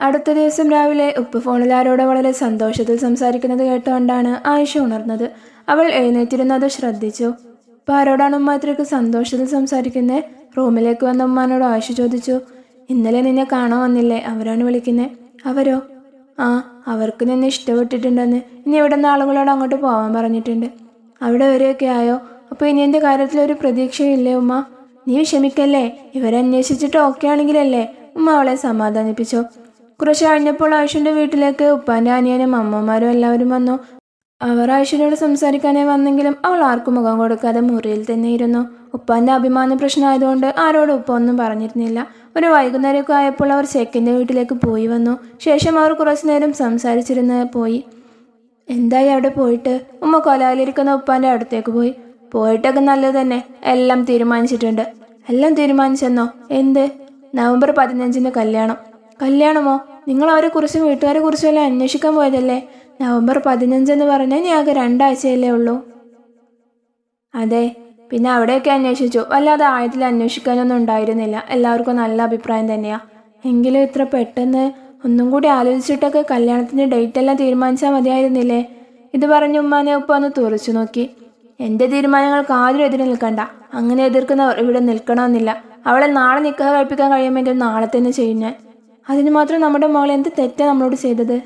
അടുത്ത ദിവസം രാവിലെ ഉപ്പ് ഫോണിൽ ആരോട് വളരെ സന്തോഷത്തിൽ സംസാരിക്കുന്നത് കേട്ടുകൊണ്ടാണ് ആയിഷ ഉണർന്നത്. അവൾ എഴുന്നേറ്റിരുന്നത് ശ്രദ്ധിച്ചു. ഇപ്പൊ ആരോടാണ് ഉമ്മ സന്തോഷത്തിൽ സംസാരിക്കുന്നത് റൂമിലേക്ക് വന്ന ഉമ്മാനോട് ആയിഷ ചോദിച്ചു. ഇന്നലെ നിന്നെ കാണാൻ വന്നില്ലേ? അവരാണ് വിളിക്കുന്നത് അവരോ? ആ അവർക്ക് നിന്നെ ഇഷ്ടപ്പെട്ടിട്ടുണ്ടെന്ന്. ഇനി ഇവിടെ നിന്ന് ആളുകളോട് അങ്ങോട്ട് പോകാൻ പറഞ്ഞിട്ടുണ്ട്? അവിടെ വരെയൊക്കെ ആയോ? അപ്പോൾ ഇനി എന്റെ കാര്യത്തിൽ ഒരു പ്രതീക്ഷയില്ലേ ഉമ്മ? നീ വിഷമിക്കല്ലേ? ഇവരന്വേഷിച്ചിട്ട് ഓക്കെ ആണെങ്കിലല്ലേ ഉമ്മ അവളെ സമാധാനിപ്പിച്ചു. കുറച്ച് കഴിഞ്ഞപ്പോൾ ആയിഷന്റെ വീട്ടിലേക്ക് ഉപ്പാന്റെ അനിയനും അമ്മമാരും എല്ലാവരും വന്നു. അവർ ആയിഷനോട് സംസാരിക്കാനേ വന്നെങ്കിലും അവൾ ആർക്കും മുഖം കൊടുക്കാതെ മുറിയിൽ തന്നെ ഇരുന്നു ഉപ്പാന്റെ അഭിമാന പ്രശ്നമായതുകൊണ്ട് ആരോടും ഉപ്പ ഒന്നും പറഞ്ഞിരുന്നില്ല. ഒരു വൈകുന്നേരമൊക്കെ ആയപ്പോൾ അവർ ചെക്കിന്റെ വീട്ടിലേക്ക് പോയി വന്നു. ശേഷം അവർ കുറച്ചു നേരം സംസാരിച്ചിരുന്ന് പോയി. എന്തായി അവിടെ പോയിട്ട്? ഉമ്മ കൊലാലിരിക്കുന്ന ഉപ്പാന്റെ അടുത്തേക്ക് പോയി. പോയിട്ടൊക്കെ നല്ലത് തന്നെ. എല്ലാം തീരുമാനിച്ചിട്ടുണ്ട്. എല്ലാം തീരുമാനിച്ചെന്നോ? എന്ത്? നവംബർ പതിനഞ്ചിന് കല്യാണം. കല്യാണമോ? നിങ്ങൾ അവരെ കുറിച്ചും വീട്ടുകാരെ കുറിച്ചും എല്ലാം അന്വേഷിക്കാൻ പോയതല്ലേ? നവംബർ പതിനഞ്ചെന്ന് പറഞ്ഞാൽ ഞങ്ങൾക്ക് രണ്ടാഴ്ചയല്ലേ ഉള്ളൂ. അതെ പിന്നെ അവിടെയൊക്കെ അന്വേഷിച്ചു. വല്ലാതെ ആഴത്തിൽ അന്വേഷിക്കാനൊന്നും ഉണ്ടായിരുന്നില്ല. എല്ലാവർക്കും നല്ല അഭിപ്രായം തന്നെയാ. എങ്കിലും ഇത്ര പെട്ടെന്ന് ഒന്നും കൂടി ആലോചിച്ചിട്ടൊക്കെ കല്യാണത്തിന്റെ ഡേറ്റ് എല്ലാം തീരുമാനിച്ചാൽ മതിയായിരുന്നില്ലേ? ഇത് പറഞ്ഞ് ഉമ്മാനെ ഉപ്പ ഒന്ന് തുറച്ചു നോക്കി. എന്റെ തീരുമാനങ്ങൾക്ക് ആരും എതിരെ നിൽക്കണ്ട. അങ്ങനെ എതിർക്കുന്നവർ ഇവിടെ നിൽക്കണമെന്നില്ല. അവളെ നാളെ നിൽക്കാൻ കഴിപ്പിക്കാൻ കഴിയുമെങ്കിൽ നാളെ തന്നെ ചെയ്യും ഞാൻ. അതിന് മാത്രം നമ്മുടെ മകൾ എന്ത് തെറ്റാ നമ്മളോട് ചെയ്തത്?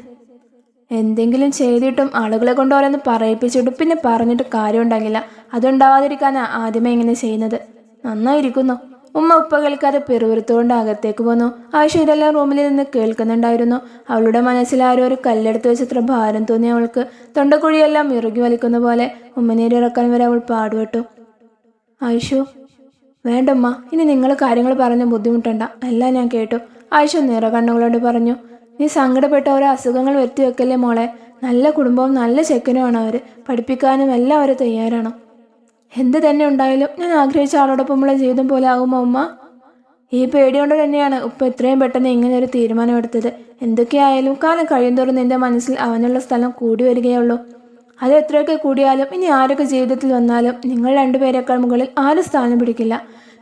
എന്തെങ്കിലും ചെയ്തിട്ടും ആളുകളെ കൊണ്ട് ഓരോന്ന് പറയിപ്പിച്ചിട്ടും പിന്നെ പറഞ്ഞിട്ട് കാര്യം ഉണ്ടാകില്ല അതുണ്ടാവാതിരിക്കാനാ ആദ്യമേ ഇങ്ങനെ ചെയ്യുന്നത്. നന്നായിരിക്കുന്നു. ഉമ്മ ഉപ്പ കേൾക്കാതെ പെറുവിറുത്തുകൊണ്ട് അകത്തേക്ക് പോന്നു. ആവശ്യം ഇതെല്ലാം റൂമിൽ നിന്ന് കേൾക്കുന്നുണ്ടായിരുന്നു. അവളുടെ മനസ്സിൽ ആരോ ഒരു കല്ലെടുത്ത് വെച്ചത്ര ഭാരം തോന്നി അവൾക്ക്. തൊണ്ടക്കുഴിയെല്ലാം ഇറുകി വലിക്കുന്ന പോലെ ഉമ്മനീര് ഇറക്കാൻ വരെ അവൾ പാടുപെട്ടു. ആയിഷു വേണ്ടമ്മ ഇനി നിങ്ങൾ കാര്യങ്ങൾ പറഞ്ഞ് ബുദ്ധിമുട്ടണ്ട. എല്ലാം ഞാൻ കേട്ടു. ആയിഷ നിറകണ്ണുകളോട് പറഞ്ഞു നീ സങ്കടപ്പെട്ട ഓരോ അസുഖങ്ങൾ വരുത്തി വെക്കല്ലേ മോളെ? നല്ല കുടുംബവും നല്ല ചെക്കനുമാണ് അവർ പഠിപ്പിക്കാനും എല്ലാം അവർ തയ്യാറാണ്. എന്ത് തന്നെ ഉണ്ടായാലും ഞാൻ ആഗ്രഹിച്ച ആളോടൊപ്പമുള്ള ജീവിതം പോലെ ആകുമോ ഉമ്മ? ഈ പേടി കൊണ്ട് തന്നെയാണ് ഉപ്പ എത്രയും പെട്ടെന്ന് ഇങ്ങനെ ഒരു തീരുമാനമെടുത്തത് എന്തൊക്കെയായാലും കാലം കഴിയുന്തോറും നിന്റെ മനസ്സിൽ അവനുള്ള സ്ഥലം കൂടി വരികയുള്ളൂ. അത് എത്രയൊക്കെ കൂടിയാലും ഇനി ആരൊക്കെ ജീവിതത്തിൽ വന്നാലും നിങ്ങൾ രണ്ടുപേരെക്കാൾ മുകളിൽ ആരും സ്ഥാനം പിടിക്കില്ല.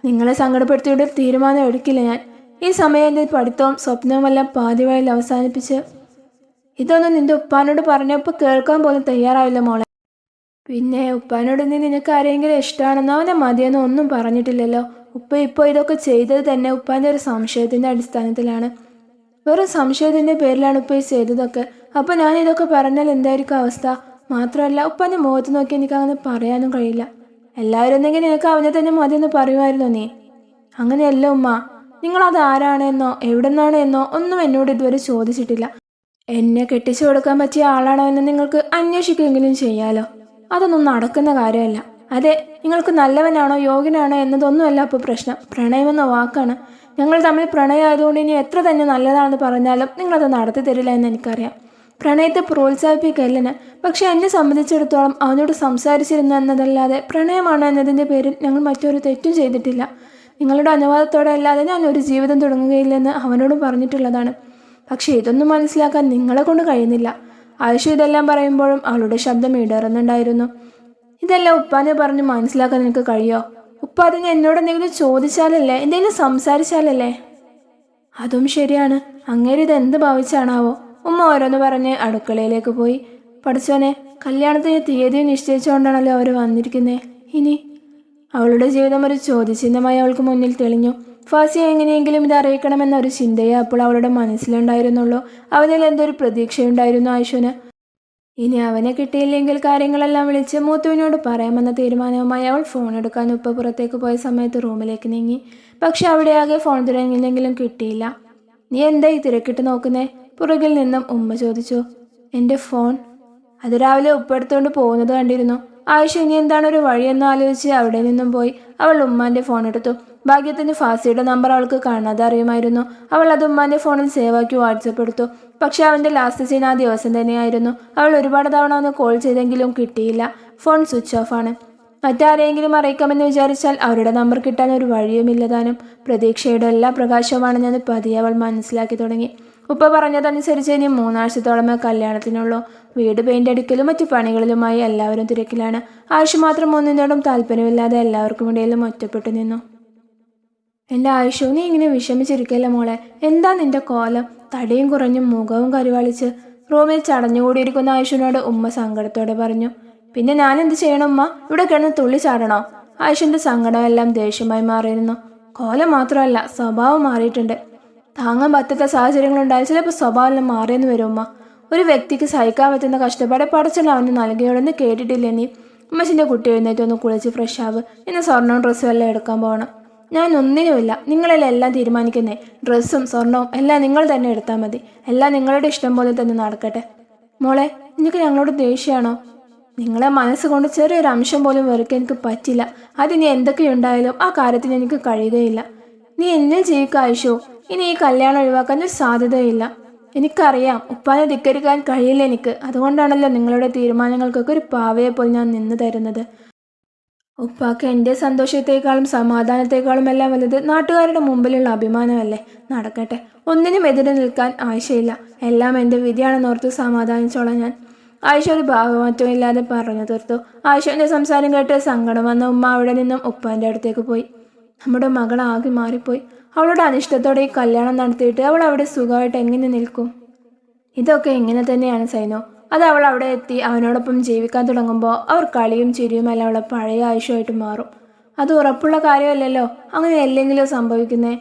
നിങ്ങളെ സങ്കടപ്പെടുത്തിയുടെ തീരുമാനം എടുക്കില്ല ഞാൻ. ഈ സമയം എന്റെ പഠിത്തവും സ്വപ്നവുമെല്ലാം പാതിവഴിയിൽ അവസാനിപ്പിച്ച് ഇതൊന്നും നിന്റെ ഉപ്പാനോട് പറഞ്ഞപ്പോൾ കേൾക്കാൻ പോലും തയ്യാറാവില്ല മോളെ. പിന്നെ ഉപ്പാനോട് നീ നിനക്ക് ആരെങ്കിലും ഇഷ്ടമാണെന്നോ അവനെ മതിയെന്നോ ഒന്നും പറഞ്ഞിട്ടില്ലല്ലോ. ഉപ്പ ഇപ്പോൾ ഇതൊക്കെ ചെയ്തത് തന്നെ ഉപ്പാന്റെ ഒരു സംശയത്തിന്റെ അടിസ്ഥാനത്തിലാണ്. വെറും സംശയത്തിന്റെ പേരിലാണ് ഉപ്പ ഈ ചെയ്തതൊക്കെ. അപ്പോൾ ഞാൻ ഇതൊക്കെ പറഞ്ഞാൽ എന്തായിരിക്കും അവസ്ഥ? മാത്രമല്ല ഉപ്പാന്റെ മുഖത്ത് നോക്കി എനിക്ക് അങ്ങനെ പറയാനും കഴിയില്ല. എല്ലാവരും എന്തെങ്കിലും നിനക്ക് അവനെ തന്നെ മതിയെന്ന് പറയുമായിരുന്നോ നീ? അങ്ങനെയല്ല ഉമ്മ. നിങ്ങളത് ആരാണെന്നോ എവിടെ നിന്നാണെന്നോ ഒന്നും എന്നോട് ഇതുവരെ ചോദിച്ചിട്ടില്ല. എന്നെ കെട്ടിച്ചു കൊടുക്കാൻ പറ്റിയ ആളാണോ എന്ന് നിങ്ങൾക്ക് അന്വേഷിക്കുമെങ്കിലും ചെയ്യാലോ. അതൊന്നും നടക്കുന്ന കാര്യമല്ല. അതെ നിങ്ങൾക്ക് നല്ലവനാണോ യോഗ്യനാണോ എന്നതൊന്നുമല്ല ഇപ്പോൾ പ്രശ്നം. പ്രണയമെന്ന വാക്കാണ്. ഞങ്ങൾ തമ്മിൽ പ്രണയമായതുകൊണ്ട് ഇനി എത്ര തന്നെ നല്ലതാണെന്ന് പറഞ്ഞാലും നിങ്ങളത് നടത്തി തരില്ല എന്ന് എനിക്കറിയാം. പ്രണയത്തെ പ്രോത്സാഹിപ്പിക്കല്ല പക്ഷെ എന്നെ സംബന്ധിച്ചിടത്തോളം അവനോട് സംസാരിച്ചിരുന്നു എന്നതല്ലാതെ പ്രണയമാണ് എന്നതിന്റെ പേരിൽ ഞങ്ങൾ മറ്റൊരു തെറ്റും ചെയ്തിട്ടില്ല. നിങ്ങളുടെ അനുവാദത്തോടെ അല്ലാതെ ഞാൻ ഒരു ജീവിതം തുടങ്ങുകയില്ലെന്ന് അവനോട് പറഞ്ഞിട്ടുള്ളതാണ്. പക്ഷേ ഇതൊന്നും മനസ്സിലാക്കാൻ നിങ്ങളെ കൊണ്ട് കഴിയുന്നില്ല. ആയുഷ ഇതെല്ലാം പറയുമ്പോഴും അവളുടെ ശബ്ദം ഇടറുന്നുണ്ടായിരുന്നു. ഇതെല്ലാം ഉപ്പാനെ പറഞ്ഞ് മനസ്സിലാക്കാൻ നിനക്ക് കഴിയോ? ഉപ്പ അതിന് എന്നോട് എന്തെങ്കിലും ചോദിച്ചാലല്ലേ? എന്തെങ്കിലും സംസാരിച്ചാലല്ലേ? അതും ശരിയാണ്. അങ്ങേര് ഇത് എന്ത് ഭാവിച്ചാണാവോ? ഉമ്മ ഓരോന്ന് പറഞ്ഞ് അടുക്കളയിലേക്ക് പോയി. പഠിച്ചോനെ കല്യാണത്തിന് തീയതി നിശ്ചയിച്ചുകൊണ്ടാണല്ലോ അവർ വന്നിരിക്കുന്നത് ഇനി അവളുടെ ജീവിതം ഒരു ചോദ്യചിഹ്നമായി അവൾക്ക് മുന്നിൽ തെളിഞ്ഞു. ഫാസിയെ എങ്ങനെയെങ്കിലും ഇത് അറിയിക്കണമെന്ന ഒരു ചിന്തയെ അപ്പോൾ അവളുടെ മനസ്സിലുണ്ടായിരുന്നുള്ളൂ. അവനിൽ എന്തൊരു പ്രതീക്ഷയുണ്ടായിരുന്നു ആയിഷുന്? ഇനി അവനെ കിട്ടിയില്ലെങ്കിൽ കാര്യങ്ങളെല്ലാം വിളിച്ച് മൂത്തുവിനോട് പറയാമെന്ന തീരുമാനവുമായി അവൾ ഫോൺ എടുക്കാൻ ഉപ്പ പുറത്തേക്ക് പോയ സമയത്ത് റൂമിലേക്ക് നീങ്ങി. പക്ഷെ അവിടെ ആകെ ഫോൺ തുടങ്ങിയില്ലെങ്കിലും കിട്ടിയില്ല. നീ എന്താ ഈ തിരക്കിട്ട് നോക്കുന്നേ? പുറകിൽ നിന്നും ഉമ്മ ചോദിച്ചു. എന്റെ ഫോൺ അത് രാവിലെ ഉപ്പെടുത്തുകൊണ്ട് പോകുന്നത് കണ്ടിരുന്നു. ആയിഷ ഇനി എന്താണ് ഒരു വഴിയെന്ന് ആലോചിച്ച് അവിടെ നിന്നും പോയി. അവൾ ഉമ്മാന്റെ ഫോൺ എടുത്തു. ഭാഗ്യത്തിന് ഫാസിയുടെ നമ്പർ അവൾക്ക് കാണാതെ അറിയുമായിരുന്നു. അവൾ അത് ഉമ്മാന്റെ ഫോണിൽ സേവ് ആക്കി വാട്സപ്പ് എടുത്തു. പക്ഷെ അവന്റെ ലാസ്റ്റ് സീൻ ആ ദിവസം തന്നെയായിരുന്നു. അവൾ ഒരുപാട് തവണ ഒന്ന് കോൾ ചെയ്തെങ്കിലും കിട്ടിയില്ല. ഫോൺ സ്വിച്ച് ഓഫ് ആണ്. മറ്റാരെയെങ്കിലും അറിയിക്കാമെന്ന് വിചാരിച്ചാൽ അവരുടെ നമ്പർ കിട്ടാൻ ഒരു വഴിയുമില്ലതാനും പ്രതീക്ഷയുടെ എല്ലാ പ്രകാശവുമാണെന്ന് പതിയെ അവൾ മനസ്സിലാക്കി തുടങ്ങി. ഉപ്പ പറഞ്ഞതനുസരിച്ച് ഇനി മൂന്നാഴ്ചത്തോളമേ കല്യാണത്തിനുള്ളൂ. വീട് പെയിന്റ് അടിക്കലും മറ്റു പണികളിലുമായി എല്ലാവരും തിരക്കിലാണ്. ആയുഷ് മാത്രം ഒന്നിനോടും താല്പര്യമില്ലാതെ എല്ലാവർക്കും ഇടയിലും ഒറ്റപ്പെട്ടു നിന്നു. എന്റെ ആയുഷു നീ ഇങ്ങനെ വിഷമിച്ചിരിക്കല്ല മോളെ? എന്താ നിന്റെ കോലം? തടിയും കുറഞ്ഞും മുഖവും കരുവാളിച്ച്. റൂമിൽ ചടഞ്ഞുകൂടിയിരിക്കുന്ന ആയുഷിനോട് ഉമ്മ സങ്കടത്തോടെ പറഞ്ഞു പിന്നെ ഞാൻ എന്ത് ചെയ്യണം ഉമ്മ? ഇവിടെ കിടന്ന് തുള്ളി ചാടണോ? ആയുഷിന്റെ സങ്കടമെല്ലാം ദേഷ്യമായി മാറിയിരുന്നു. കോലം മാത്രമല്ല സ്വഭാവം മാറിയിട്ടുണ്ട്. താങ്ങാൻ പറ്റാത്ത സാഹചര്യങ്ങളുണ്ടായാൽ ചിലപ്പോൾ സ്വഭാവം മാറിയെന്ന് വരും ഉമ്മ. ഒരു വ്യക്തിക്ക് സഹിക്കാൻ പറ്റുന്ന കഷ്ടപ്പാടെ പടച്ചുള്ള അവന് നൽകിയോടെന്ന് കേട്ടിട്ടില്ലേ നീ? അമ്മച്ചിന്റെ കുട്ടി എഴുന്നേറ്റ് ഒന്ന് കുളിച്ച് ഫ്രഷ് ആവ്. ഇന്ന് സ്വർണവും ഡ്രസ്സും എല്ലാം എടുക്കാൻ പോകണം ഞാൻ ഒന്നിനുമില്ല നിങ്ങളെല്ലാം എല്ലാം തീരുമാനിക്കുന്നേ? ഡ്രസ്സും സ്വർണവും എല്ലാം നിങ്ങൾ തന്നെ എടുത്താൽ മതി. എല്ലാം നിങ്ങളുടെ ഇഷ്ടം പോലെ തന്നെ നടക്കട്ടെ. മോളെ നിനക്ക് ഞങ്ങളോട് ദേഷ്യമാണോ നിങ്ങളെ മനസ്സുകൊണ്ട് ചെറിയൊരു അംശം പോലും വെറുക്കാൻ എനിക്ക് പറ്റില്ല. അതിനി എന്തൊക്കെയുണ്ടായാലും ആ കാര്യത്തിന് എനിക്ക് കഴിയുകയില്ല. നീ എന്നെ ജീവിക്കുക ആയിഷോ ഇനി ഈ കല്യാണം ഒഴിവാക്കാൻ സാധ്യതയില്ല. എനിക്കറിയാം ഉപ്പാനെ ധിക്കരിക്കാൻ കഴിയില്ല എനിക്ക്. അതുകൊണ്ടാണല്ലോ നിങ്ങളുടെ തീരുമാനങ്ങൾക്കൊക്കെ ഒരു പാവയെ പോലെ ഞാൻ നിന്ന് തരുന്നത്. ഉപ്പാക്ക് എന്റെ സന്തോഷത്തെക്കാളും സമാധാനത്തെക്കാളും എല്ലാം വലുത് നാട്ടുകാരുടെ മുമ്പിലുള്ള അഭിമാനമല്ലേ? നടക്കട്ടെ ഒന്നിനും എതിരെ നിൽക്കാൻ ആയിഷയില്ല എല്ലാം എന്റെ വിധിയാണെന്നോർത്ത് സമാധാനിച്ചോളാം ഞാൻ. ആയിഷ ഒരു ഭാവമാറ്റവും ഇല്ലാതെ പറഞ്ഞു തീർത്തു. ആയിഷന്റെ സംസാരം കേട്ട് സങ്കടം വന്ന ഉമ്മ അവിടെ നിന്നും ഉപ്പാന്റെ അടുത്തേക്ക് പോയി. നമ്മുടെ മകൾ ആകെ മാറിപ്പോയി. അവളുടെ അനിഷ്ടത്തോടെ ഈ കല്യാണം നടത്തിയിട്ട് അവൾ അവിടെ സുഖമായിട്ട് എങ്ങനെ നിൽക്കും? ഇതൊക്കെ എങ്ങനെ തന്നെയാണ് സൈനോ. അത് അവൾ അവിടെ എത്തി അവനോടൊപ്പം ജീവിക്കാൻ തുടങ്ങുമ്പോൾ അവർ കളിയും ചിരിയും എല്ലാം അവളെ പഴയ ആയുഷമായിട്ട് മാറും. അത് ഉറപ്പുള്ള കാര്യമല്ലല്ലോ. അങ്ങനെ അല്ലെങ്കിലും സംഭവിക്കുന്നേ?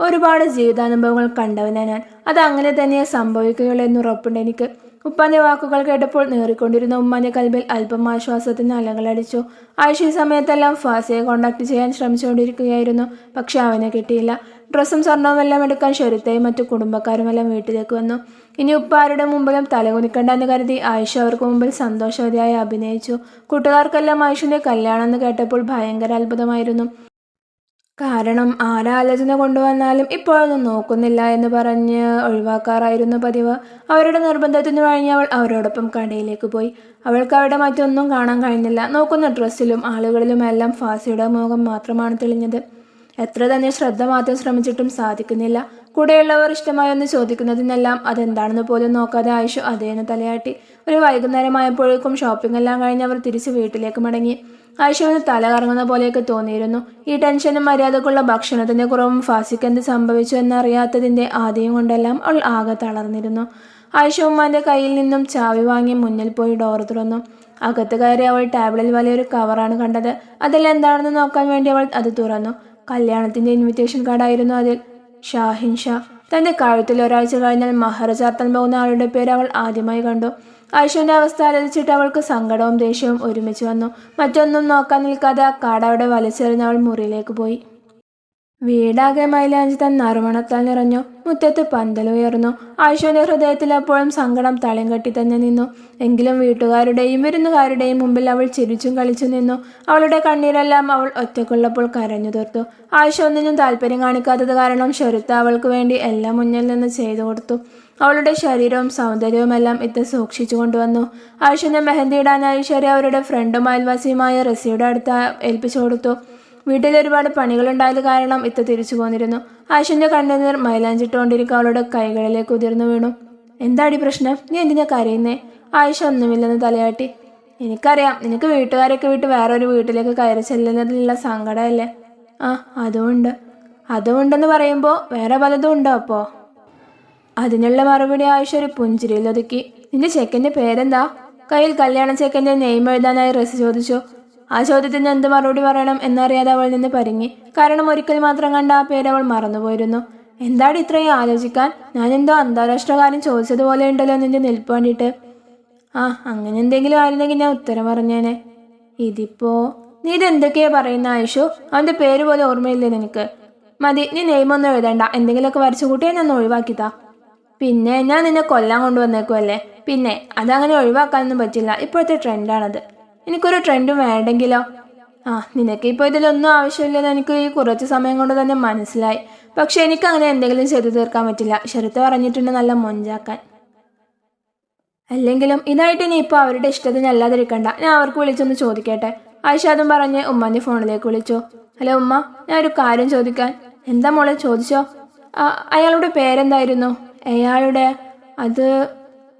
ഒരുപാട് ജീവിതാനുഭവങ്ങൾ കണ്ടവനാ ഞാൻ. അത് അങ്ങനെ തന്നെ സംഭവിക്കുകയുള്ളൂ എന്ന് ഉറപ്പുണ്ട് എനിക്ക്. ഉപ്പാന്റെ വാക്കുകൾ കേട്ടപ്പോൾ നേറിക്കൊണ്ടിരുന്ന ഉമ്മാന്റെ കൽബിൽ അല്പം ആശ്വാസത്തിന് അലകളടിച്ചു ആഴ്ച സമയത്തെല്ലാം ഫാസിയെ കോണ്ടാക്ട് ചെയ്യാൻ ശ്രമിച്ചുകൊണ്ടിരിക്കുകയായിരുന്നു. പക്ഷെ അവനെ കിട്ടിയില്ല. ഡ്രസ്സും സ്വർണവും എല്ലാം എടുക്കാൻ ഷെരുത്തയും മറ്റു കുടുംബക്കാരുമെല്ലാം വീട്ടിലേക്ക് വന്നു. ഇനി ഉപ്പാരുടെ മുമ്പിലും തലകുനിക്കണ്ടെന്ന് കരുതി ആയിഷ അവർക്ക് മുമ്പിൽ സന്തോഷവതിയായി അഭിനയിച്ചു. കൂട്ടുകാർക്കെല്ലാം ആയിഷിന്റെ കല്യാണം എന്ന് കേട്ടപ്പോൾ ഭയങ്കര അത്ഭുതമായിരുന്നു. കാരണം ആരാലോചന കൊണ്ടുവന്നാലും ഇപ്പോഴൊന്നും നോക്കുന്നില്ല എന്ന് പറഞ്ഞ് ഒഴിവാക്കാറായിരുന്നു പതിവ്. അവരുടെ നിർബന്ധത്തിന് വഴങ്ങി അവൾ അവരോടൊപ്പം കടയിലേക്ക് പോയി. അവൾക്ക് അവിടെ മറ്റൊന്നും കാണാൻ കഴിഞ്ഞില്ല. നോക്കുന്ന ഡ്രസ്സിലും ആളുകളിലുമെല്ലാം ഫാസിയുടെ മുഖം മാത്രമാണ് തെളിഞ്ഞത്. എത്ര തന്നെ ശ്രദ്ധ മാറ്റാൻ ശ്രമിച്ചിട്ടും സാധിക്കുന്നില്ല. കൂടെയുള്ളവർ ഇഷ്ടമായൊന്ന് ചോദിക്കുന്നതിനെല്ലാം അതെന്താണെന്ന് പോലും നോക്കാതെ ആയിഷു അതേന്ന് തലയാട്ടി. ഒരു വൈകുന്നേരമായപ്പോഴേക്കും ഷോപ്പിംഗ് എല്ലാം കഴിഞ്ഞ് അവർ തിരിച്ച് വീട്ടിലേക്ക് മടങ്ങി. ആയിഷുവിന് തല കറങ്ങുന്ന പോലെയൊക്കെ തോന്നിയിരുന്നു. ഈ ടെൻഷനും മര്യാദക്കുള്ള ഭക്ഷണത്തിന്റെ കുറവും ഫാസിക്ക് എന്ത് സംഭവിച്ചു എന്നറിയാത്തതിന്റെ ആദ്യം കൊണ്ടെല്ലാം അവൾ ആകെ തളർന്നിരുന്നു. ആയിഷ ഉമ്മാന്റെ കയ്യിൽ നിന്നും ചാവി വാങ്ങി മുന്നിൽ പോയി ഡോർ തുറന്നു. അകത്ത് കയറി അവൾ ടാബ്ലിൽ വലിയൊരു കവറാണ് കണ്ടത്. അതിൽ എന്താണെന്ന് നോക്കാൻ വേണ്ടി അവൾ അത് തുറന്നു. കല്യാണത്തിന്റെ ഇൻവിറ്റേഷൻ കാർഡായിരുന്നു അതിൽ. ഷാഹിൻ ഷാ. തന്റെ കഴുത്തിൽ ഒരാഴ്ച കഴിഞ്ഞാൽ മഹർ ചാർത്താൻ പോകുന്ന ആളുടെ പേര് അവൾ ആദ്യമായി കണ്ടു. ആയിഷുവിന്റെ അവസ്ഥ ആലോചിച്ചിട്ട് അവൾക്ക് സങ്കടവും ദേഷ്യവും ഒരുമിച്ച് വന്നു. മറ്റൊന്നും നോക്കാൻ നിൽക്കാതെ ആ കാടവിടെ വലിച്ചെറിഞ്ഞ് അവൾ മുറിയിലേക്ക് പോയി. വീടാകെ മൈലാഞ്ചി തൻ നറുമണത്താൽ നിറഞ്ഞു. മുറ്റത്ത് പന്തലുയർന്നു ആശുവിന്റെ ഹൃദയത്തിൽ അപ്പോഴും സങ്കടം തളം കെട്ടി തന്നെ നിന്നു. എങ്കിലും വീട്ടുകാരുടെയും വിരുന്നുകാരുടെയും മുമ്പിൽ അവൾ ചിരിച്ചും കളിച്ചു നിന്നു. അവളുടെ കണ്ണീരെല്ലാം അവൾ ഒറ്റക്കുള്ളപ്പോൾ കരഞ്ഞു തീർത്തു. ആയിഷ ഒന്നിനും താല്പര്യം കാണിക്കാത്തത് കാരണം ഷെരുത്ത അവൾക്ക് വേണ്ടി എല്ലാം മുന്നിൽ നിന്ന് ചെയ്തു കൊടുത്തു. അവളുടെ ശരീരവും സൗന്ദര്യവും എല്ലാം ഇത് സൂക്ഷിച്ചു കൊണ്ടുവന്നു. ആയിഷനെ മെഹന്തി ഇടാനായി ശരി അവരുടെ ഫ്രണ്ടും അയൽവാസിയുമായ റസിയുടെ അടുത്ത് ഏൽപ്പിച്ചു കൊടുത്തു. വീട്ടിൽ ഒരുപാട് പണികളുണ്ടായത് കാരണം ഇത്ത തിരിച്ചു പോന്നിരുന്നു. ആയിഷന്റെ കണ്ണുനീർ മൈലാഞ്ചിട്ടുകൊണ്ടിരിക്കുക അവളുടെ കൈകളിലേക്ക് ഉതിർന്നു വീണു. എന്താടി പ്രശ്നം? നീ എന്തിനാ കരയുന്നേ? ആയിഷ ഒന്നുമില്ലെന്ന് തലയാട്ടി. എനിക്കറിയാം നിനക്ക് വീട്ടുകാരൊക്കെ വിട്ട് വേറൊരു വീട്ടിലേക്ക് കയറി ചെല്ലുന്നതിലുള്ള സങ്കടമല്ലേ? ആ അതുമുണ്ട്. അതുമുണ്ടെന്ന് പറയുമ്പോൾ വേറെ പലതും ഉണ്ടോ അപ്പോ? അതിനുള്ള മറുപടി ആയിഷ ഒരു പുഞ്ചിരിയിൽ ഒതുക്കി. നിന്റെ ചെക്കന്റെ പേരെന്താ? കയ്യിൽ കല്യാണ ചെക്കന്റെ നെയിം എഴുതാനായി റസ് ചോദിച്ചു. ആ ചോദ്യത്തിന് എന്ത് മറുപടി പറയണം എന്നറിയാതെ അവൾ നിന്ന് പരിങ്ങി. കാരണം ഒരിക്കൽ മാത്രം കണ്ട ആ പേര് അവൾ മറന്നുപോയിരുന്നു. എന്താണ് ഇത്രയും ആലോചിക്കാൻ? ഞാൻ എന്തോ അന്താരാഷ്ട്ര കാര്യം ചോദിച്ചതുപോലെ ഉണ്ടല്ലോ നിന്റെ നിൽപ്പ് വേണ്ടിയിട്ട് ആ അങ്ങനെ എന്തെങ്കിലും ആയിരുന്നെങ്കിൽ ഞാൻ ഉത്തരം പറഞ്ഞേനെ. ഇതിപ്പോ നീ ഇതെന്തൊക്കെയാ പറയുന്ന ആയിഷു? അവന്റെ പേര് പോലെ ഓർമ്മയില്ലേ നിനക്ക്? മതി നീ നെയ്മൊന്നും എഴുതണ്ട. എന്തെങ്കിലുമൊക്കെ വരച്ചു കൂട്ടിയാൽ ഞാൻ ഒഴിവാക്കിതാ പിന്നെ ഞാൻ നിന്നെ കൊല്ലാൻ കൊണ്ടുവന്നേക്കുമല്ലേ പിന്നെ അതങ്ങനെ ഒഴിവാക്കാനൊന്നും പറ്റില്ല. ഇപ്പോഴത്തെ ട്രെൻഡാണത് എനിക്കൊരു ട്രെൻഡും വേണ്ടെങ്കിലോ? ആ നിനക്ക് ഇപ്പോൾ ഇതിലൊന്നും ആവശ്യമില്ലെന്ന് എനിക്ക് ഈ കുറച്ച് സമയം കൊണ്ട് തന്നെ മനസ്സിലായി. പക്ഷെ എനിക്ക് അങ്ങനെ എന്തെങ്കിലും ചെയ്തു തീർക്കാൻ പറ്റില്ല. ശരത്ത് പറഞ്ഞിട്ടുണ്ട് നല്ല മൊഞ്ചാക്കാൻ. അല്ലെങ്കിലും ഇതായിട്ട് നീ ഇപ്പോൾ അവരുടെ ഇഷ്ടത്തിന് അല്ലാതിരിക്കണ്ട. ഞാൻ അവർക്ക് വിളിച്ചൊന്ന് ചോദിക്കട്ടെ. ആയിഷാദും പറഞ്ഞ് ഉമ്മാന്റെ ഫോണിലേക്ക് വിളിച്ചു. ഹലോ ഉമ്മ ഞാൻ ഒരു കാര്യം ചോദിക്കാൻ. എന്താ മോളെ ചോദിച്ചോ? അയാളുടെ പേരെന്തായിരുന്നു? അയാളുടെ അത്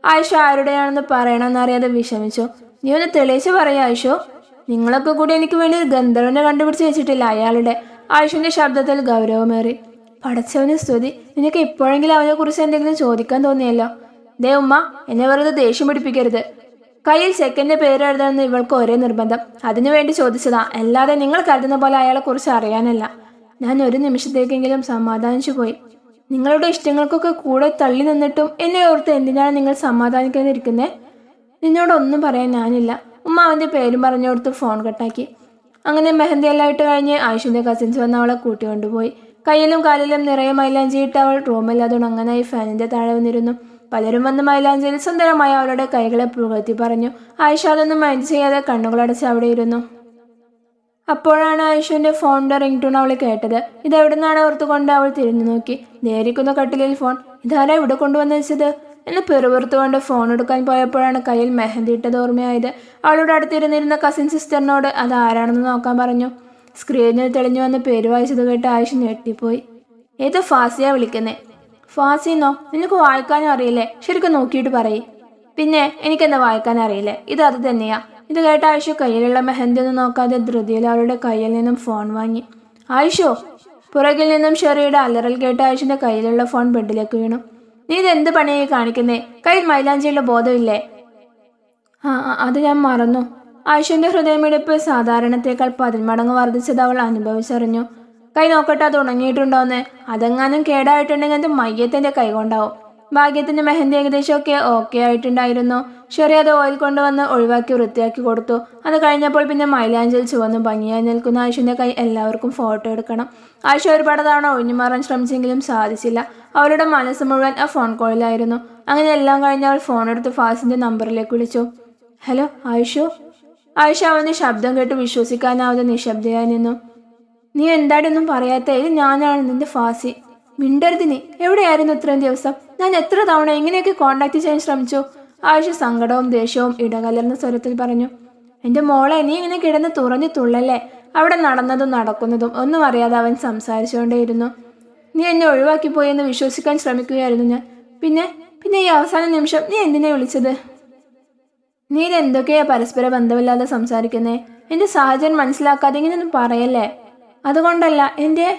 ആയിഷ ആരുടെയാണെന്ന് പറയണമെന്നറിയാതെ വിഷമിച്ചു. നീ ഒന്ന് തെളിയിച്ച് പറയാ ആയിഷോ. നിങ്ങളൊക്കെ കൂടി എനിക്ക് വേണ്ടി ഒരു ഗന്ധർവനെ കണ്ടുപിടിച്ച് വെച്ചിട്ടില്ല. അയാളുടെ ആയുഷിന്റെ ശബ്ദത്തിൽ ഗൗരവമേറി. പടച്ചവന് സ്തുതി. നിനക്ക് ഇപ്പോഴെങ്കിലും അവനെ കുറിച്ച് എന്തെങ്കിലും ചോദിക്കാൻ തോന്നിയല്ലോ? ദേ ഉമ്മ എന്നെ വെറുതെ ദേഷ്യം പിടിപ്പിക്കരുത്. കയ്യിൽ ചെക്കന്റെ പേര് എഴുതണമെന്ന് ഇവൾക്ക് ഒരേ നിർബന്ധം. അതിനുവേണ്ടി ചോദിച്ചതാ. അല്ലാതെ നിങ്ങൾ കരുതുന്ന പോലെ അയാളെ കുറിച്ച് അറിയാനല്ല. ഞാൻ ഒരു നിമിഷത്തേക്കെങ്കിലും സമാധാനിച്ചു പോയി. നിങ്ങളുടെ ഇഷ്ടങ്ങൾക്കൊക്കെ കൂടെ തള്ളി നിന്നിട്ടും എന്നെ ഓർത്ത് എന്തിനാണ് നിങ്ങൾ സമാധാനിക്കാതിരിക്കുന്നത് നിന്നോടൊന്നും പറയാൻ ഞാനില്ല. ഉമ്മ അവന്റെ പേരും പറഞ്ഞു കൊടുത്ത് ഫോൺ കട്ടാക്കി അങ്ങനെ മെഹന്തി എല്ലാം ഇട്ട് കഴിഞ്ഞ് ആയുഷിന്റെ കസിൻസ് വന്ന് അവളെ കൂട്ടിക്കൊണ്ടുപോയി കയ്യിലും കാലിലും നിറയെ മൈലാഞ്ചി ഇട്ട് അവൾ റൂമിൽ അതുണങ്ങനായി ഫാനിന്റെ താഴെ വന്നിരുന്നു. പലരും വന്ന് മൈലാഞ്ചിയിൽ സുന്ദരമായി അവളുടെ കൈകളെ പുകഴ്ത്തി പറഞ്ഞു ആയിഷ അതൊന്നും മൈൻഡ് ചെയ്യാതെ കണ്ണുകളടച്ച് അവിടെ ഇരുന്നു. അപ്പോഴാണ് ആയിഷുവിന്റെ ഫോണിന്റെ റിംഗ് ടൂൺ അവൾ കേട്ടത്. ഇതെവിടുന്നാണ് ഓർത്തുകൊണ്ട് അവൾ തിരിഞ്ഞു നോക്കി? നേരിക്കുന്ന കട്ടിലിൽ ഫോൺ ഇതാരാ ഇവിടെ കൊണ്ടുവന്ന് വെച്ചത്? എന്ന് പെറുപുറത്തുകൊണ്ട് ഫോൺ എടുക്കാൻ പോയപ്പോഴാണ് കയ്യിൽ മെഹന്തി ഇട്ടത് ഓർമ്മയായത്. അവളുടെ അടുത്തിരുന്നിരുന്ന കസിൻ സിസ്റ്ററിനോട് അത് ആരാണെന്ന് നോക്കാൻ പറഞ്ഞു. സ്ക്രീനിൽ തെളിഞ്ഞു വന്ന് പേര് വായിച്ചത് കേട്ട് ആയിഷ ഞെട്ടിപ്പോയി. ഏത് ഫാസിയാ വിളിക്കുന്നേ? ഫാസിന്നോ നിനക്ക് വായിക്കാനും അറിയില്ലേ? ശരിക്കും നോക്കിയിട്ട് പറയ്. പിന്നെ എനിക്കെന്താ വായിക്കാൻ അറിയില്ലേ? ഇത് അത് തന്നെയാ. ഇത് കേട്ട ആയിഷ കയ്യിലുള്ള മെഹന്തി ഒന്നും നോക്കാതെ ധൃതിയിൽ അവളുടെ കയ്യിൽ നിന്നും ഫോൺ വാങ്ങി. ആയിഷോ? പുറകിൽ നിന്നും ഷെറിയുടെ അലറൽ കേട്ട് ആയിഷിന്റെ കയ്യിലുള്ള ഫോൺ ബെഡിലേക്ക് വീണു. നീ ഇത് എന്ത് പണിയായി കാണിക്കുന്നേ? കയ്യിൽ മൈലാഞ്ചിയുള്ള ബോധമില്ലേ? ആ അത് ഞാൻ മറന്നു. ആയിഷന്റെ ഹൃദയമിടിപ്പ് സാധാരണത്തേക്കാൾ പതിന്മടങ്ങ് വർദ്ധിച്ചത് അവൾ അനുഭവിച്ചറിഞ്ഞു. കൈ നോക്കട്ടെ അത് ഉണങ്ങിയിട്ടുണ്ടോന്ന്? അതെങ്ങാനും കേടായിട്ടുണ്ടെങ്കിൽ അത് മയ്യത്തിന്റെ കൈ കൊണ്ടാവും ഭാഗ്യത്തിന്റെ മെഹന്തി ഏകദേശമൊക്കെ ഓക്കെ ആയിട്ടുണ്ടായിരുന്നു. ഷെറി അത് ഓയിൽ കൊണ്ടുവന്ന് ഒഴിവാക്കി വൃത്തിയാക്കി കൊടുത്തു. അത് കഴിഞ്ഞപ്പോൾ പിന്നെ മൈലാഞ്ചൽ ചുവന്ന് ഭംഗിയായി നിൽക്കുന്ന ആയിഷിന്റെ കൈ എല്ലാവർക്കും ഫോട്ടോ എടുക്കണം. ആയിഷ ഒരുപാട് തവണ ഒഴിഞ്ഞു മാറാൻ ശ്രമിച്ചെങ്കിലും സാധിച്ചില്ല. അവരുടെ മനസ്സ് മുഴുവൻ ആ ഫോൺ കോളിലായിരുന്നു അങ്ങനെ എല്ലാം കഴിഞ്ഞ് അവൾ ഫോൺ എടുത്ത് ഫാസിന്റെ നമ്പറിലേക്ക് വിളിച്ചു. ഹലോ ആയിഷു? ആയിഷ അവന് ശബ്ദം കേട്ട് വിശ്വസിക്കാനാവാതെ നിശബ്ദയായി നിന്നു. നീ എന്താടൊന്നും പറയാത്ത? ഇത് ഞാനാണ് നിന്റെ ഫാസി. മിണ്ടരുത് നീ എവിടെയായിരുന്നു ഇത്രയും ദിവസം? ഞാൻ എത്ര തവണ എങ്ങനെയൊക്കെ കോണ്ടാക്ട് ചെയ്യാൻ ശ്രമിച്ചു? ആയിഷ സങ്കടവും ദേഷ്യവും ഇടകലർന്ന സ്വരത്തിൽ പറഞ്ഞു എന്റെ മോളെ നീ ഇങ്ങനെ കിടന്ന് തുറഞ്ഞു തുള്ളല്ലേ? അവിടെ നടന്നതും നടക്കുന്നതും ഒന്നും അറിയാതെ അവൻ സംസാരിച്ചുകൊണ്ടേയിരുന്നു. നീ എന്നെ ഒഴിവാക്കി പോയി എന്ന് വിശ്വസിക്കാൻ ശ്രമിക്കുകയായിരുന്നു ഞാൻ. പിന്നെ പിന്നെ ഈ അവസാന നിമിഷം നീ എന്തിനെ വിളിച്ചത്? നീ എന്തൊക്കെയാ പരസ്പര ബന്ധമില്ലാതെ സംസാരിക്കുന്നേ? എന്റെ സാഹചര്യം മനസ്സിലാക്കാതെ ഇങ്ങനെയൊന്നും പറയല്ലേ? അതുകൊണ്ടല്ല എന്റെ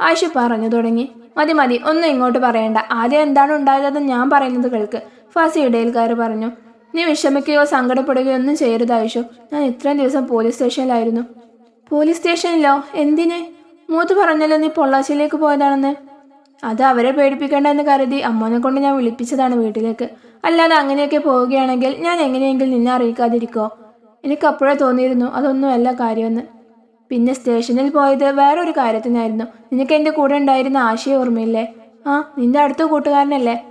ആയിഷ പറഞ്ഞു തുടങ്ങി മതി മതി. ഒന്നും ഇങ്ങോട്ട് പറയണ്ട. ആദ്യം എന്താണ് ഉണ്ടായതെന്ന് ഞാൻ പറയുന്നത് കേൾക്ക്. ഫാസി ഇടയിൽക്കാർ പറഞ്ഞു. നീ വിഷമിക്കുകയോ സങ്കടപ്പെടുകയോ ഒന്നും ചെയ്യരുത് ആയിഷു. ഞാൻ ഇത്രയും ദിവസം പോലീസ് സ്റ്റേഷനിലായിരുന്നു. പോലീസ് സ്റ്റേഷനിലോ? എന്തിന്? മൂത്ത് പറഞ്ഞല്ലോ നീ പൊള്ളാച്ചിയിലേക്ക് പോയതാണെന്ന്. അത് അവരെ പേടിപ്പിക്കേണ്ട എന്ന് കരുതി അമ്മോനെ കൊണ്ട് ഞാൻ വിളിപ്പിച്ചതാണ് വീട്ടിലേക്ക്. അല്ലാതെ അങ്ങനെയൊക്കെ പോവുകയാണെങ്കിൽ ഞാൻ എങ്ങനെയെങ്കിലും നിന്നെ അറിയിക്കാതിരിക്കോ എനിക്കപ്പോഴേ തോന്നിയിരുന്നു അതൊന്നുമല്ല കാര്യമെന്ന്. പിന്നെ സ്റ്റേഷനിൽ പോയത് വേറൊരു കാര്യത്തിനായിരുന്നു. നിനക്ക് എന്റെ കൂടെ ഉണ്ടായിരുന്ന ആശയ ഓർമ്മയില്ലേ? ആ നിന്റെ അടുത്ത കൂട്ടുകാരനല്ലേ?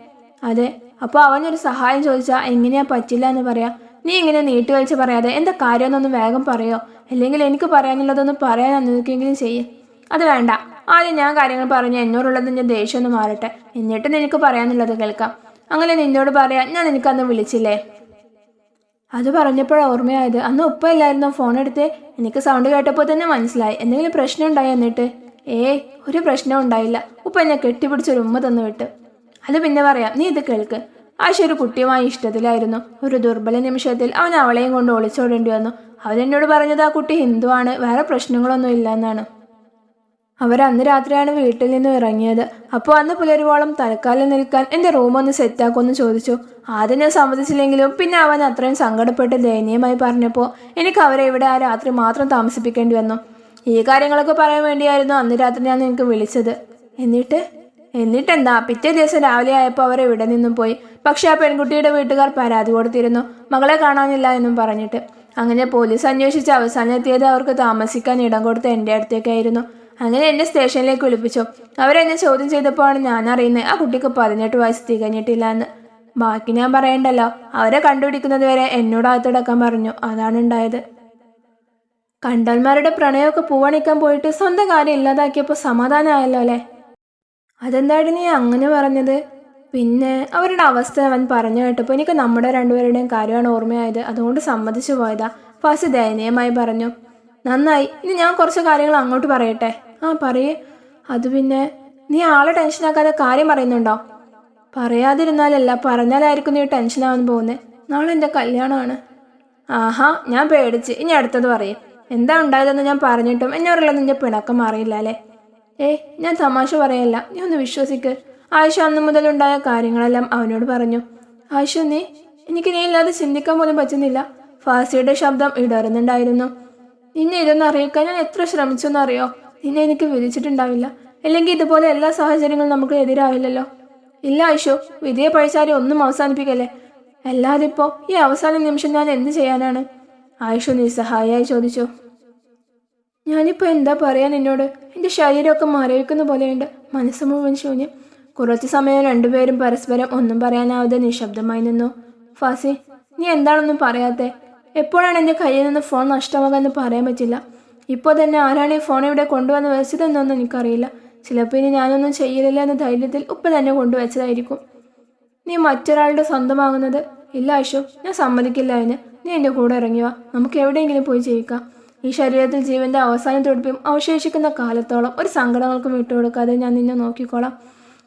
അതെ അപ്പോൾ അവനൊരു സഹായം ചോദിച്ചാൽ എങ്ങനെയാ പറ്റില്ല എന്ന് പറയാം. നീ ഇങ്ങനെ നീട്ടി വലിച്ച് പറയാതെ എന്താ കാര്യമെന്നൊന്ന് വേഗം പറയോ? അല്ലെങ്കിൽ എനിക്ക് പറയാനുള്ളതൊന്ന് പറയാൻ അനുവദിക്കെങ്കിലും ചെയ്യേ. അത് വേണ്ട. ആദ്യം ഞാൻ കാര്യങ്ങൾ പറഞ്ഞ് എന്നോടുള്ളത് നിന്റെ ദേഷ്യം ഒന്ന് മാറട്ടെ. എന്നിട്ട് നിനക്ക് പറയാനുള്ളത് കേൾക്കാം. അങ്ങനെ നിന്നോട് പറയാൻ ഞാൻ നിനക്കന്ന് വിളിച്ചില്ലേ? അത് പറഞ്ഞപ്പോഴാണ് ഓർമ്മയായത്. അന്ന് ഉപ്പയില്ലായിരുന്നോ ഫോൺ എടുത്ത് എനിക്ക് സൗണ്ട് കേട്ടപ്പോൾ തന്നെ മനസ്സിലായി. എന്തെങ്കിലും പ്രശ്നം ഉണ്ടായോ എന്നിട്ട്? ഏയ് ഒരു പ്രശ്നവും ഉണ്ടായില്ല. ഉപ്പ എന്നെ കെട്ടിപ്പിടിച്ചൊരു ഉമ്മ തന്നു വിട്ടു അത് പിന്നെ പറയാം. നീ ഇത് കേൾക്ക്. ആശ ഒരു കുട്ടിയുമായി ഇഷ്ടത്തിലായിരുന്നു. ഒരു ദുർബല നിമിഷത്തിൽ അവൻ അവളെയും കൊണ്ട് ഒളിച്ചോടേണ്ടി വന്നു. അവരെന്നോട് പറഞ്ഞത് ആ കുട്ടി ഹിന്ദുവാണ്. വേറെ പ്രശ്നങ്ങളൊന്നും ഇല്ല എന്നാണ് അവർ അന്ന് രാത്രിയാണ് വീട്ടിൽ നിന്ന് ഇറങ്ങിയത്. അപ്പോൾ അന്ന് പുലരുവോളം തൽക്കാലം നിൽക്കാൻ എന്റെ റൂം ഒന്ന് സെറ്റാക്കുമെന്ന് ചോദിച്ചു. ആദ്യം ഞാൻ സമ്മതിച്ചില്ലെങ്കിലും പിന്നെ അവൻ അത്രയും സങ്കടപ്പെട്ട് ദയനീയമായി പറഞ്ഞപ്പോൾ എനിക്ക് അവരെ ഇവിടെ ആ രാത്രി മാത്രം താമസിപ്പിക്കേണ്ടി വന്നു. ഈ കാര്യങ്ങളൊക്കെ പറയാൻ വേണ്ടിയായിരുന്നു അന്ന് രാത്രി ഞാൻ നിനക്ക് വിളിച്ചത്. എന്നിട്ട്? എന്നിട്ടെന്താ? പിറ്റേ ദിവസം രാവിലെ ആയപ്പോൾ അവർ ഇവിടെ നിന്നും പോയി. പക്ഷെ ആ പെൺകുട്ടിയുടെ വീട്ടുകാർ പരാതി കൊടുത്തിരുന്നു. മകളെ കാണാനില്ല എന്നും പറഞ്ഞിട്ട്. അങ്ങനെ പോലീസ് അന്വേഷിച്ച് അവസാനം എത്തിയത് അവർക്ക് താമസിക്കാൻ ഇടം കൊടുത്ത എന്റെ അടുത്തേക്കായിരുന്നു. അങ്ങനെ എന്നെ സ്റ്റേഷനിലേക്ക് വിളിപ്പിച്ചു. അവരെന്നെ ചോദ്യം ചെയ്തപ്പോഴാണ് ഞാൻ അറിയുന്നത് ആ കുട്ടിക്ക് പതിനെട്ട് വയസ്സ് തികഞ്ഞിട്ടില്ല എന്ന് ബാക്കി ഞാൻ പറയണ്ടല്ലോ അവരെ കണ്ടുപിടിക്കുന്നത് വരെ എന്നോട് അകത്തടക്കാൻ പറഞ്ഞു. അതാണ് ഉണ്ടായത്. കണ്ടന്മാരുടെ പ്രണയമൊക്കെ പൂവണിക്കാൻ പോയിട്ട് സ്വന്തം കാര്യം ഇല്ലാതാക്കിയപ്പോൾ സമാധാനമായല്ലോ അല്ലേ? അതെന്തായിട്ട് നീ അങ്ങനെ പറഞ്ഞത്? പിന്നെ അവരുടെ അവസ്ഥ അവൻ പറഞ്ഞു കേട്ടപ്പോൾ എനിക്ക് നമ്മുടെ രണ്ടുപേരുടെയും കാര്യമാണ് ഓർമ്മയായത്. അതുകൊണ്ട് സമ്മതിച്ചു പോയതാ. ഫാസി ദയനീയമായി പറഞ്ഞു. നന്നായി. ഇനി ഞാൻ കുറച്ച് കാര്യങ്ങൾ അങ്ങോട്ട് പറയട്ടെ. ആ പറയേ. അത് പിന്നെ നീ ആളെ ടെൻഷനാക്കാതെ കാര്യം പറയുന്നുണ്ടോ? പറയാതിരുന്നാലല്ല പറഞ്ഞാലായിരിക്കും നീ ടെൻഷനാവാൻ പോകുന്നത് നാളെ എന്റെ കല്യാണമാണ്. ആഹാ ഞാൻ പേടിച്ച്. ഇനി അടുത്തത് പറയും. എന്താ ഉണ്ടായതെന്ന് ഞാൻ പറഞ്ഞിട്ടും എന്നോടുള്ള നിന്റെ പിണക്കം അറിയില്ല അല്ലേ? ഏ ഞാൻ തമാശ പറയല്ല. നീ ഒന്ന് വിശ്വസിക്ക്. ആയിഷ അന്ന് മുതലുണ്ടായ കാര്യങ്ങളെല്ലാം അവനോട് പറഞ്ഞു. ആയിഷ നീ എനിക്ക് നീ ഇല്ലാതെ ചിന്തിക്കാൻ പോലും പറ്റുന്നില്ല. ഫാസിയുടെ ശബ്ദം ഇടറുന്നുണ്ടായിരുന്നു. നിന്നെ ഇതൊന്നും അറിയിക്കാൻ ഞാൻ എത്ര ശ്രമിച്ചെന്നറിയോ? നിന്നെ എനിക്ക് വിധിച്ചിട്ടുണ്ടാവില്ല. അല്ലെങ്കിൽ ഇതുപോലെ എല്ലാ സാഹചര്യങ്ങളും നമുക്ക് എതിരാവില്ലല്ലോ. ഇല്ല ഐഷു വിധിയെ പഴിച്ചാരി ഒന്നും അവസാനിപ്പിക്കല്ലേ? അല്ലാതെ ഇപ്പോ ഈ അവസാന നിമിഷം ഞാൻ എന്ത് ചെയ്യാനാണ്? ആയിഷു നിസ്സഹായായി ചോദിച്ചു. ഞാനിപ്പോ എന്താ പറയാൻ എന്നോട് എന്റെ ശരീരമൊക്കെ മരവിക്കുന്ന പോലെയുണ്ട്. മനസ്സ് മുഴുവൻ ശൂന്യം. കുറച്ചു സമയം രണ്ടുപേരും പരസ്പരം ഒന്നും പറയാനാവാതെ നിശബ്ദമായി നിന്നു. ഫാസി നീ എന്താണൊന്നും പറയാത്തെ? എപ്പോഴാണ് എന്റെ കയ്യിൽ നിന്ന് ഫോൺ നഷ്ടമാകാമെന്ന് പറയാൻ പറ്റില്ല. ഇപ്പോൾ തന്നെ ആരാണ് ഈ ഫോൺ ഇവിടെ കൊണ്ടുവന്ന് വെച്ചതെന്നൊന്നും എനിക്കറിയില്ല. ചിലപ്പോൾ ഇനി ഞാനൊന്നും ചെയ്യില്ല എന്ന ധൈര്യത്തിൽ ഉപ്പ തന്നെ കൊണ്ടുവച്ചതായിരിക്കും. നീ മറ്റൊരാളുടെ സ്വന്തമാകുന്നത്? ഇല്ല അശു ഞാൻ സമ്മതിക്കില്ല അതിന്. നീ എന്റെ കൂടെ ഇറങ്ങിയ നമുക്ക് എവിടെയെങ്കിലും പോയി ജീവിക്കാം. ഈ ശരീരത്തിൽ ജീവന്റെ അവസാനം തുടിപ്പും അവശേഷിക്കുന്ന കാലത്തോളം ഒരു സങ്കടങ്ങൾക്കും വിട്ടുകൊടുക്കാതെ ഞാൻ നിന്നെ നോക്കിക്കോളാം.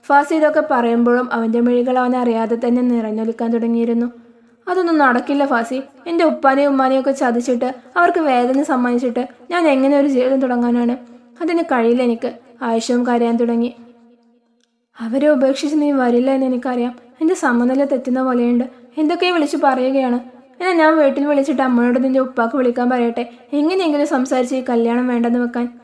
ഫാസ് ഇതൊക്കെ പറയുമ്പോഴും അവന്റെ മിഴികൾ അവനെ അറിയാതെ തന്നെ നിറഞ്ഞൊലിക്കാൻ തുടങ്ങിയിരുന്നു. അതൊന്നും നടക്കില്ല ഫാസി. എന്റെ ഉപ്പാനെയും ഉമ്മാനെയും ഒക്കെ ചതിച്ചിട്ട് അവർക്ക് വേദന സമ്മാനിച്ചിട്ട് ഞാൻ എങ്ങനെ ഒരു ജീവിതം തുടങ്ങാനാണ്? അതിന് കഴിയില്ല എനിക്ക്. ആയുഷവും കരയാൻ തുടങ്ങി. അവരെ ഉപേക്ഷിച്ച് നീ വരില്ല എന്ന് എനിക്കറിയാം. എന്റെ സമനില തെറ്റുന്ന പോലെയുണ്ട്. എന്തൊക്കെയോ വിളിച്ച് പറയുകയാണ്. എന്നാൽ ഞാൻ വീട്ടിൽ വിളിച്ചിട്ട് അമ്മയോട് നിന്റെ ഉപ്പാക്ക് വിളിക്കാൻ പറയട്ടെ. എങ്ങനെയെങ്കിലും സംസാരിച്ച് ഈ കല്യാണം വേണ്ടെന്ന് വെക്കാൻ.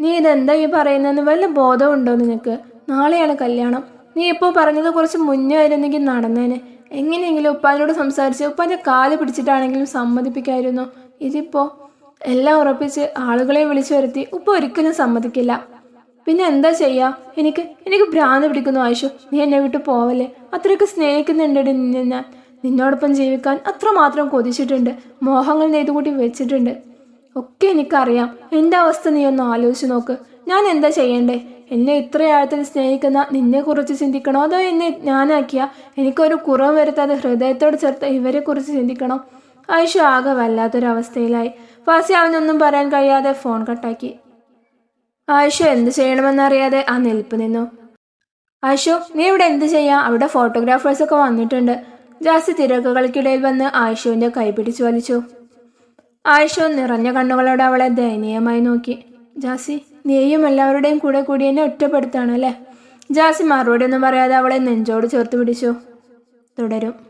നീ ഇതെന്താ ഈ പറയുന്നതെന്ന് വല്ല ബോധമുണ്ടോ നിനക്ക്? നാളെയാണ് കല്യാണം. നീ ഇപ്പോൾ പറഞ്ഞത് കുറച്ച് മുന്നേ ആയിരുന്നെങ്കിൽ നടന്നേനെ. എങ്ങനെയെങ്കിലും ഉപ്പാനോട് സംസാരിച്ച് ഉപ്പാന്റെ കാൽ പിടിച്ചിട്ടാണെങ്കിലും സമ്മതിപ്പിക്കായിരുന്നു. ഇതിപ്പോ എല്ലാം ഉറപ്പിച്ച് ആളുകളെ വിളിച്ചു വരുത്തി ഉപ്പ ഒരിക്കലും സമ്മതിക്കില്ല. പിന്നെ എന്താ ചെയ്യാ? എനിക്ക് എനിക്ക് ഭ്രാന്ത് പിടിക്കുന്നു ആയിഷു. നീ എന്നെ വിട്ട് പോവല്ലേ? അത്രയൊക്കെ സ്നേഹിക്കുന്നുണ്ട് നിന്നെ ഞാൻ. നിന്നോടൊപ്പം ജീവിക്കാൻ അത്രമാത്രം കൊതിച്ചിട്ടുണ്ട്. മോഹങ്ങൾ നെയ്തുകൂട്ടി വെച്ചിട്ടുണ്ട്. ഒക്കെ എനിക്കറിയാം. എന്റെ അവസ്ഥ നീ ഒന്ന് ആലോചിച്ച് നോക്ക്. ഞാൻ എന്താ ചെയ്യണ്ടേ? എന്നെ ഇത്ര ആഴത്തിൽ സ്നേഹിക്കുന്ന നിന്നെ കുറിച്ച് ചിന്തിക്കണോ അതോ എന്നെ ഞാനാക്കിയ എനിക്കൊരു കുറവ് വരുത്താതെ ഹൃദയത്തോട് ചേർത്ത് ഇവരെ കുറിച്ച് ചിന്തിക്കണോ? ആയിഷ ആകെ വല്ലാത്തൊരവസ്ഥയിലായി. ഫാസി അവനൊന്നും പറയാൻ കഴിയാതെ ഫോൺ കട്ടാക്കി. ആയിഷു എന്ത് ചെയ്യണമെന്നറിയാതെ ആ നിൽപ്പ് നിന്നു. ആയിഷു നീ ഇവിടെ എന്ത് ചെയ്യാം? അവിടെ ഫോട്ടോഗ്രാഫേഴ്സ് ഒക്കെ വന്നിട്ടുണ്ട്. ജാസി തിരക്കുകൾക്കിടയിൽ വന്ന് ആയിഷുവിന്റെ കൈ പിടിച്ചു വലിച്ചു. ആയിഷു നിറഞ്ഞ കണ്ണുകളോടെ അവളെ ദയനീയമായി നോക്കി. ജാസി നീയും എല്ലാവരുടെയും കൂടെ കൂടി എന്നെ ഒറ്റപ്പെടുത്താണ് അല്ലേ? ജാസി മറുപടി ഒന്നും പറയാതെ അവളെ നെഞ്ചോട് ചേർത്ത് പിടിച്ചു. തുടരും.